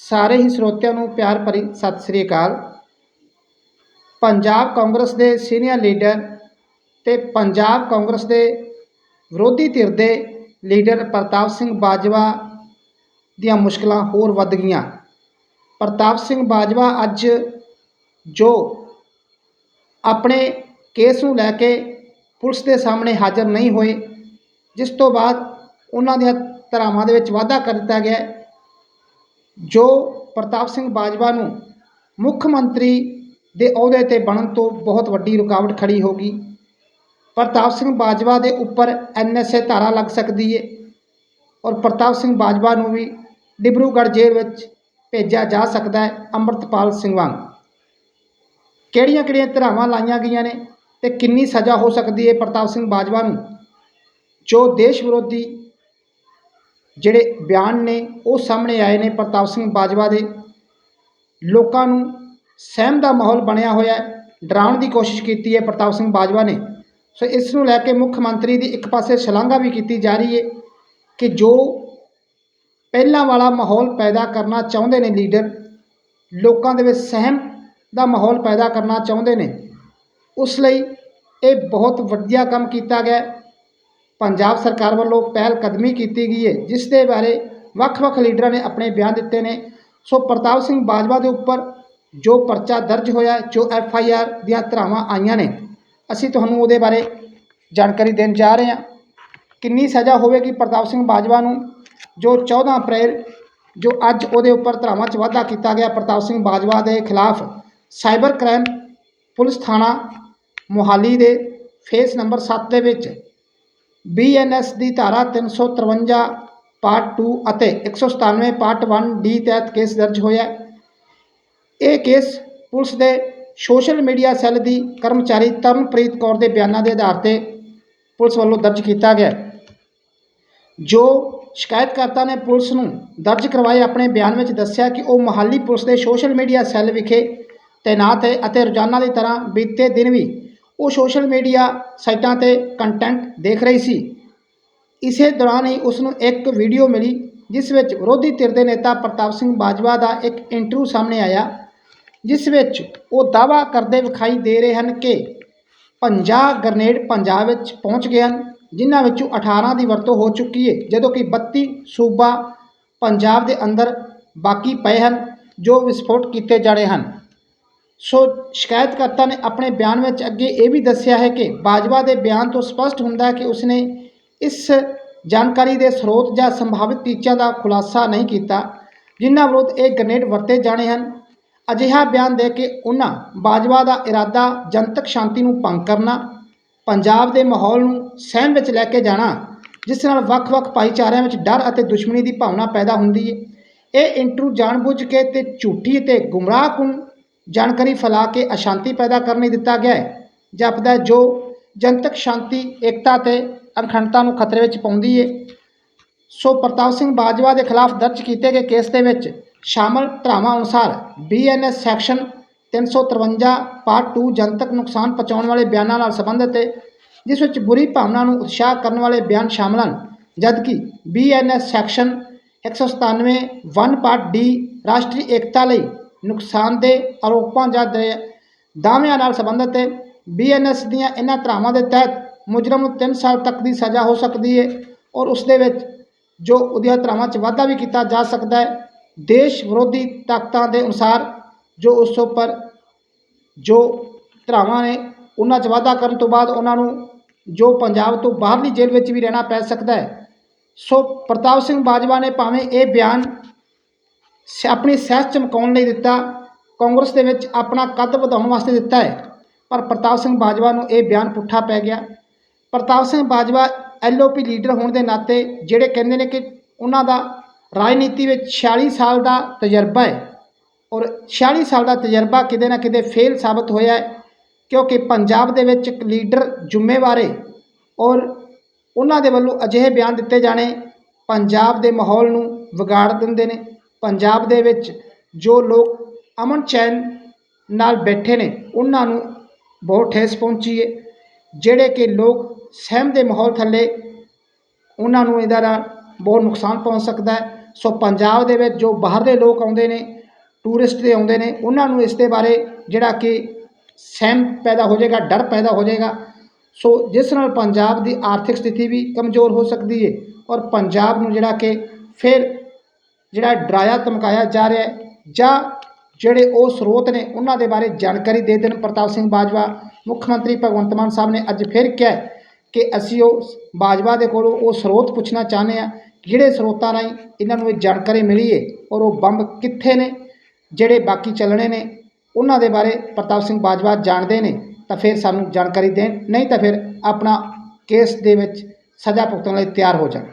ਸਾਰੇ ਹੀ ਸਰੋਤਿਆਂ ਨੂੰ ਪਿਆਰ ਭਰੀ ਸਤਿ ਸ੍ਰੀ ਅਕਾਲ। ਪੰਜਾਬ ਕਾਂਗਰਸ ਦੇ ਸੀਨੀਅਰ ਲੀਡਰ ਤੇ ਪੰਜਾਬ ਕਾਂਗਰਸ ਦੇ ਵਿਰੋਧੀ ਧਿਰ ਦੇ ਲੀਡਰ ਪ੍ਰਤਾਪ ਸਿੰਘ ਬਾਜਵਾ ਦੀਆਂ ਮੁਸ਼ਕਲਾਂ ਹੋਰ ਵੱਧ ਗਈਆਂ। ਪ੍ਰਤਾਪ ਸਿੰਘ ਬਾਜਵਾ ਅੱਜ ਜੋ ਆਪਣੇ ਕੇਸ ਨੂੰ ਲੈ ਕੇ ਪੁਲਿਸ ਦੇ ਸਾਹਮਣੇ ਹਾਜ਼ਰ ਨਹੀਂ ਹੋਏ, ਜਿਸ ਤੋਂ ਬਾਅਦ ਉਹਨਾਂ ਦੀਆਂ ਧਾਰਾਵਾਂ ਦੇ ਵਿੱਚ ਵਾਧਾ ਕਰ ਦਿੱਤਾ ਗਿਆ ਜੋ ਪ੍ਰਤਾਪ ਸਿੰਘ ਬਾਜਵਾ ਨੂੰ ਮੁੱਖ ਮੰਤਰੀ ਦੇ ਅਹੁਦੇ ਤੇ ਬਣਨ ਤੋਂ ਬਹੁਤ ਵੱਡੀ ਰੁਕਾਵਟ ਖੜੀ ਹੋਗੀ ਪ੍ਰਤਾਪ ਸਿੰਘ ਬਾਜਵਾ ਦੇ ਉੱਪਰ ਐਨਐਸਏ ਧਾਰਾ ਲੱਗ ਸਕਦੀ ਹੈ ਔਰ ਪ੍ਰਤਾਪ ਸਿੰਘ ਬਾਜਵਾ ਨੂੰ ਵੀ ਡਿਬਰੂਗੜ੍ਹ ਜੇਲ੍ਹ ਵਿੱਚ ਭੇਜਿਆ ਜਾ ਸਕਦਾ ਹੈ ਅੰਮ੍ਰਿਤਪਾਲ ਸਿੰਘ ਵਾਂਗ। ਕਿਹੜੀਆਂ ਕਿਹੜੀਆਂ ਧਾਰਾਵਾਂ ਲਾਈਆਂ ਗਈਆਂ ਨੇ ਤੇ ਕਿੰਨੀ ਸਜ਼ਾ ਹੋ ਸਕਦੀ ਹੈ ਪ੍ਰਤਾਪ ਸਿੰਘ ਬਾਜਵਾ ਨੂੰ? ਜੋ ਦੇਸ਼ ਵਿਰੋਧੀ ਜਿਹੜੇ ਬਿਆਨ ਨੇ ਉਹ ਸਾਹਮਣੇ ਆਏ ਨੇ ਪ੍ਰਤਾਪ ਸਿੰਘ ਬਾਜਵਾ ਦੇ। ਲੋਕਾਂ ਨੂੰ ਸਹਿਮ ਦਾ ਮਾਹੌਲ ਬਣਿਆ ਹੋਇਆ ਹੈ। ਡਰਾਉਣ ਦੀ ਕੋਸ਼ਿਸ਼ ਕੀਤੀ ਹੈ ਪ੍ਰਤਾਪ ਸਿੰਘ ਬਾਜਵਾ ਨੇ। ਸੋ ਇਸ ਨੂੰ ਲੈ ਕੇ ਮੁੱਖ ਮੰਤਰੀ ਦੀ ਇੱਕ ਪਾਸੇ ਸ਼ਲਾਘਾ ਵੀ ਕੀਤੀ ਜਾ ਰਹੀ ਹੈ ਕਿ ਜੋ ਪਹਿਲਾਂ ਵਾਲਾ ਮਾਹੌਲ ਪੈਦਾ ਕਰਨਾ ਚਾਹੁੰਦੇ ਨੇ ਲੀਡਰ, ਲੋਕਾਂ ਦੇ ਵਿੱਚ ਸਹਿਮ ਦਾ ਮਾਹੌਲ ਪੈਦਾ ਕਰਨਾ ਚਾਹੁੰਦੇ ਨੇ। ਉਸ ਲਈ ਇਹ ਬਹੁਤ ਵਧੀਆ ਕੰਮ ਕੀਤਾ ਗਿਆ ਪੰਜਾਬ ਸਰਕਾਰ ਵੱਲੋਂ ਪਹਿਲ ਕਦਮੀ ਕੀਤੀ ਗਈ ਹੈ, ਜਿਸ ਦੇ ਬਾਰੇ ਵੱਖ-ਵੱਖ ਲੀਡਰਾਂ ਨੇ ਆਪਣੇ ਬਿਆਨ ਦਿੱਤੇ ਨੇ। ਸੋ ਪ੍ਰਤਾਪ ਸਿੰਘ ਬਾਜਵਾ ਦੇ ਉੱਪਰ ਜੋ ਪਰਚਾ ਦਰਜ ਹੋਇਆ ਜੋ ਐਫ ਆਈ ਆਰ ਦੀਆਂ ਧਾਰਾਵਾਂ ਆਈਆਂ ਨੇ, ਅਸੀਂ ਤੁਹਾਨੂੰ ਉਹਦੇ ਬਾਰੇ ਜਾਣਕਾਰੀ ਦੇਣ ਜਾ ਰਹੇ ਹਾਂ। ਕਿੰਨੀ ਸਜ਼ਾ ਹੋਵੇਗੀ ਪ੍ਰਤਾਪ ਸਿੰਘ ਬਾਜਵਾ ਨੂੰ, ਜੋ 14 ਅਪ੍ਰੈਲ, ਜੋ ਅੱਜ ਉਹਦੇ ਉੱਪਰ ਧਾਰਾਵਾਂ 'ਚ ਵਾਧਾ ਕੀਤਾ ਗਿਆ ਪ੍ਰਤਾਪ ਸਿੰਘ ਬਾਜਵਾ ਦੇ ਖਿਲਾਫ ਸਾਈਬਰ ਕ੍ਰਾਈਮ ਪੁਲਿਸ ਥਾਣਾ ਮੋਹਾਲੀ ਦੇ ਫੇਸ ਨੰਬਰ 7 ਦੇ ਵਿੱਚ। ਬੀਐਨਐਸ ਦੀ ਧਾਰਾ 353 ਪਾਰਟ 2 ਅਤੇ 197 ਪਾਰਟ 1 ਡੀ ਤਹਿਤ ਕੇਸ ਦਰਜ ਹੋਇਆ ਇਹ ਕੇਸ ਪੁਲਿਸ ਦੇ ਸੋਸ਼ਲ ਮੀਡੀਆ ਸੈੱਲ ਦੀ ਕਰਮਚਾਰੀ ਤਰਨਪ੍ਰੀਤ ਕੌਰ ਦੇ ਬਿਆਨਾਂ ਦੇ ਆਧਾਰ ਤੇ ਪੁਲਿਸ ਵੱਲੋਂ ਦਰਜ ਕੀਤਾ ਗਿਆ ਜੋ ਸ਼ਿਕਾਇਤਕਰਤਾ ਨੇ ਪੁਲਿਸ ਨੂੰ ਦਰਜ ਕਰਵਾਏ ਆਪਣੇ ਬਿਆਨ ਵਿੱਚ ਦੱਸਿਆ ਕਿ ਉਹ ਮੋਹਾਲੀ ਪੁਲਿਸ ਦੇ ਸੋਸ਼ਲ ਮੀਡੀਆ ਸੈੱਲ ਵਿਖੇ ਤੈਨਾਤ ਹੈ ਅਤੇ ਰੋਜ਼ਾਨਾ ਦੀ ਤਰ੍ਹਾਂ ਬੀਤੇ ਦਿਨ ਵੀ ਉਹ ਸੋਸ਼ਲ ਮੀਡੀਆ ਸਾਈਟਾਂ ਤੇ ਕੰਟੈਂਟ ਦੇਖ ਰਹੀ ਸੀ। ਇਸੇ ਦੌਰਾਨ ਹੀ ਉਸ ਨੂੰ ਇੱਕ ਵੀਡੀਓ ਮਿਲੀ, ਜਿਸ ਵਿੱਚ ਵਿਰੋਧੀ ਧਿਰ ਦੇ ਨੇਤਾ ਪ੍ਰਤਾਪ ਸਿੰਘ ਬਾਜਵਾ ਦਾ ਇੱਕ ਇੰਟਰਵਿਊ ਸਾਹਮਣੇ ਆਇਆ, ਜਿਸ ਵਿੱਚ ਉਹ ਦਾਅਵਾ ਕਰਦੇ ਵਿਖਾਈ ਦੇ ਰਹੇ ਹਨ ਕਿ 50 ਗ੍ਰਨੇਡ ਪੰਜਾਬ ਵਿੱਚ ਪਹੁੰਚ ਗਏ ਹਨ, ਜਿਨ੍ਹਾਂ ਵਿੱਚੋਂ 18 ਦੀ ਵਰਤੋਂ ਹੋ ਚੁੱਕੀ ਹੈ, ਜਦੋਂ ਕਿ 32 ਸੂਬਾ ਪੰਜਾਬ ਦੇ ਅੰਦਰ ਬਾਕੀ ਪਏ ਹਨ, ਜੋ ਵਿਸਫੋਟ ਕੀਤੇ ਜਾਣੇ ਹਨ। ਸੋ ਸ਼ਿਕਾਇਤਕਰਤਾ ਨੇ ਆਪਣੇ ਬਿਆਨ ਵਿੱਚ ਅੱਗੇ ਇਹ ਵੀ ਦੱਸਿਆ ਹੈ ਕਿ ਬਾਜਵਾ ਦੇ ਬਿਆਨ ਤੋਂ ਸਪਸ਼ਟ ਹੁੰਦਾ ਹੈ ਕਿ ਉਸਨੇ ਇਸ ਜਾਣਕਾਰੀ ਦੇ ਸਰੋਤ ਜਾਂ ਸੰਭਾਵਿਤ ਟੀਚਿਆਂ ਦਾ ਖੁਲਾਸਾ ਨਹੀਂ ਕੀਤਾ, ਜਿਨ੍ਹਾਂ ਵਿਰੁੱਧ ਇਹ ਗ੍ਰਨੇਡ ਵਰਤੇ ਜਾਣੇ ਹਨ। ਅਜਿਹਾ ਬਿਆਨ ਦੇ ਕੇ ਉਹਨਾਂ ਬਾਜਵਾ ਦਾ ਇਰਾਦਾ ਜਨਤਕ ਸ਼ਾਂਤੀ ਨੂੰ ਭੰਗ ਕਰਨਾ, ਪੰਜਾਬ ਦੇ ਮਾਹੌਲ ਨੂੰ ਸਹਿਮ ਵਿੱਚ ਲੈ ਕੇ ਜਾਣਾ, ਜਿਸ ਨਾਲ ਵੱਖ-ਵੱਖ ਭਾਈਚਾਰਿਆਂ ਵਿੱਚ ਡਰ ਅਤੇ ਦੁਸ਼ਮਣੀ ਦੀ ਭਾਵਨਾ ਪੈਦਾ ਹੁੰਦੀ ਹੈ। ਇਹ ਇੰਟਰਵਿਊ ਜਾਣਬੁੱਝ ਕੇ ਤੇ ਝੂਠੀ ਤੇ ਗੁੰਮਰਾਹਕੁਨ ਜਾਣਕਾਰੀ ਫੈਲਾ ਕੇ ਅਸ਼ਾਂਤੀ ਪੈਦਾ ਕਰਨ ਲਈ ਦਿੱਤਾ ਗਿਆ ਹੈ। ਜਾਪਦਾ ਜੋ ਜਨਤਕ ਸ਼ਾਂਤੀ, ਏਕਤਾ ਤੇ ਅਖੰਡਤਾ ਨੂੰ ਖਤਰੇ ਵਿੱਚ ਪਾਉਂਦੀ ਹੈ ਸੋ ਪ੍ਰਤਾਪ ਸਿੰਘ ਬਾਜਵਾ ਦੇ ਖਿਲਾਫ ਦਰਜ ਕੀਤੇ ਗਏ ਕੇਸ ਦੇ ਵਿੱਚ ਸ਼ਾਮਲ ਧਾਰਾਵਾਂ ਅਨੁਸਾਰ ਬੀਐਨਐਸ ਸੈਕਸ਼ਨ 353 ਪਾਰਟ 2 ਜਨਤਕ ਨੁਕਸਾਨ ਪਹੁੰਚਾਉਣ ਵਾਲੇ ਬਿਆਨਾਂ ਨਾਲ ਸੰਬੰਧਿਤ ਹੈ ਜਿਸ ਵਿੱਚ ਬੁਰੀ ਭਾਵਨਾ ਨੂੰ ਉਤਸ਼ਾਹ ਕਰਨ ਵਾਲੇ ਬਿਆਨ ਸ਼ਾਮਲ ਹਨ। ਜਦਕਿ ਬੀਐਨਐਸ ਸੈਕਸ਼ਨ 197 1 ਪਾਰਟ ਡੀ ਰਾਸ਼ਟਰੀ ਏਕਤਾ ਲਈ ਨੁਕਸਾਨਦੇਹ ਆਰੋਪਾਂ ਜਾਂ ਦ- ਦਾਅਵਿਆਂ ਨਾਲ ਸੰਬੰਧਿਤ ਹੈ। ਬੀਐਨਐਸ ਦੀਆਂ ਇਹਨਾਂ ਧਾਰਾਵਾਂ ਦੇ ਤਹਿਤ ਮੁਜਰਮ ਨੂੰ 3 ਸਾਲ ਤੱਕ ਦੀ ਸਜ਼ਾ ਹੋ ਸਕਦੀ ਹੈ ਔਰ ਉਸ ਦੇ ਵਿੱਚ ਜੋ ਉਹਦੀਆਂ ਧਾਰਾਵਾਂ 'ਚ ਵਾਧਾ ਵੀ ਕੀਤਾ ਜਾ ਸਕਦਾ ਹੈ, ਦੇਸ਼ ਵਿਰੋਧੀ ਤਾਕਤਾਂ ਦੇ ਅਨੁਸਾਰ ਜੋ ਉਸ ਉੱਪਰ ਜੋ ਧਾਰਾਵਾਂ ਨੇ ਉਹਨਾਂ 'ਚ ਵਾਧਾ ਕਰਨ ਤੋਂ ਬਾਅਦ ਉਹਨਾਂ ਨੂੰ ਜੋ ਪੰਜਾਬ ਤੋਂ ਬਾਹਰਲੀ ਜੇਲ੍ਹ ਵਿੱਚ ਵੀ ਰਹਿਣਾ ਪੈ ਸਕਦਾ ਹੈ। ਸੋ ਪ੍ਰਤਾਪ ਸਿੰਘ ਬਾਜਵਾ ਨੇ ਭਾਵੇਂ ਇਹ ਬਿਆਨ ਆਪਣੀ ਸਿਆਸਤ ਚਮਕਾਉਣ ਲਈ ਦਿੱਤਾ। ਕਾਂਗਰਸ ਦੇ ਵਿੱਚ ਆਪਣਾ ਕੱਦ ਵਧਾਉਣ ਵਾਸਤੇ ਦਿੱਤਾ ਹੈ। ਪਰ ਪ੍ਰਤਾਪ ਸਿੰਘ ਬਾਜਵਾ ਨੂੰ ਇਹ ਬਿਆਨ ਪੁੱਠਾ ਪੈ ਗਿਆ। ਪ੍ਰਤਾਪ ਸਿੰਘ ਬਾਜਵਾ ਐਲਓਪੀ ਲੀਡਰ ਹੋਣ ਦੇ ਨਾਤੇ ਜਿਹੜੇ ਕਹਿੰਦੇ ਨੇ ਕਿ ਉਹਨਾਂ ਦਾ ਰਾਜਨੀਤੀ ਵਿੱਚ 46 ਸਾਲ ਦਾ ਤਜਰਬਾ ਹੈ ਔਰ 46 ਸਾਲ ਦਾ ਤਜਰਬਾ ਕਿਤੇ ਨਾ ਕਿਤੇ ਫੇਲ ਸਾਬਤ ਹੋਇਆ ਹੈ ਕਿਉਂਕਿ ਪੰਜਾਬ ਦੇ ਵਿੱਚ ਇੱਕ ਲੀਡਰ ਜ਼ਿੰਮੇਵਾਰ ਔਰ ਉਹਨਾਂ ਦੇ ਵੱਲੋਂ ਅਜਿਹੇ ਬਿਆਨ ਦਿੱਤੇ ਜਾਣੇ ਪੰਜਾਬ ਦੇ ਮਾਹੌਲ ਨੂੰ ਵਿਗਾੜ ਦਿੰਦੇ ਨੇ। ਪੰਜਾਬ ਦੇ ਵਿੱਚ ਜੋ ਲੋਕ ਅਮਨ ਚੈਨ ਨਾਲ ਬੈਠੇ ਨੇ, ਉਹਨਾਂ ਨੂੰ ਬਹੁਤ ਠੇਸ ਪਹੁੰਚੀ ਹੈ ਜਿਹੜੇ ਕਿ ਲੋਕ ਸਹਿਮ ਦੇ ਮਾਹੌਲ ਥੱਲੇ ਉਹਨਾਂ ਨੂੰ ਇਹਦਾ ਨਾਲ ਬਹੁਤ ਨੁਕਸਾਨ ਪਹੁੰਚ ਸਕਦਾ ਹੈ। ਸੋ ਪੰਜਾਬ ਦੇ ਵਿੱਚ ਜੋ ਬਾਹਰ ਦੇ ਲੋਕ ਆਉਂਦੇ ਨੇ, ਟੂਰਿਸਟ ਦੇ ਆਉਂਦੇ ਨੇ, ਉਹਨਾਂ ਨੂੰ ਇਸ ਦੇ ਬਾਰੇ ਜਿਹੜਾ ਕਿ ਸਹਿਮ ਪੈਦਾ ਹੋ ਜਾਏਗਾ, ਡਰ ਪੈਦਾ ਹੋ ਜਾਏਗਾ। ਸੋ ਜਿਸ ਨਾਲ ਪੰਜਾਬ ਦੀ ਆਰਥਿਕ ਸਥਿਤੀ ਵੀ ਕਮਜ਼ੋਰ ਹੋ ਸਕਦੀ ਹੈ ਔਰ ਪੰਜਾਬ ਨੂੰ ਜਿਹੜਾ ਕਿ ਫਿਰ ਜਿਹੜਾ ਡਰਾਇਆ, ਧਮਕਾਇਆ ਜਾ ਰਿਹਾ ਜਾਂ ਜਿਹੜੇ ਉਹ ਸਰੋਤ ਨੇ, ਉਹਨਾਂ ਦੇ ਬਾਰੇ ਜਾਣਕਾਰੀ ਦੇ ਦੇਣ ਪ੍ਰਤਾਪ ਸਿੰਘ ਬਾਜਵਾ, ਮੁੱਖ ਮੰਤਰੀ ਭਗਵੰਤ ਮਾਨ ਸਾਹਿਬ ਨੇ ਅੱਜ ਫਿਰ ਕਿਹਾ ਕਿ ਅਸੀਂ ਉਹ ਬਾਜਵਾ ਦੇ ਕੋਲੋਂ ਉਹ ਸਰੋਤ ਪੁੱਛਣਾ ਚਾਹੁੰਦੇ ਆ ਜਿਹੜੇ ਸਰੋਤਾਂ ਰਾਹੀਂ ਇਹਨਾਂ ਨੂੰ ਇਹ ਜਾਣਕਾਰੀ ਮਿਲੀ ਹੈ ਔਰ ਉਹ ਬੰਬ ਕਿੱਥੇ ਨੇ, ਜਿਹੜੇ ਬਾਕੀ ਚੱਲਣੇ ਨੇ, ਉਹਨਾਂ ਦੇ ਬਾਰੇ ਪ੍ਰਤਾਪ ਸਿੰਘ ਬਾਜਵਾ ਜਾਣਦੇ ਨੇ, ਤਾਂ ਫਿਰ ਸਾਨੂੰ ਜਾਣਕਾਰੀ ਦੇਣ, ਨਹੀਂ ਤਾਂ ਫਿਰ ਆਪਣਾ ਕੇਸ ਦੇ ਵਿੱਚ ਸਜ਼ਾ ਭੁਗਤਣ ਲਈ ਤਿਆਰ ਹੋ ਜਾਣ।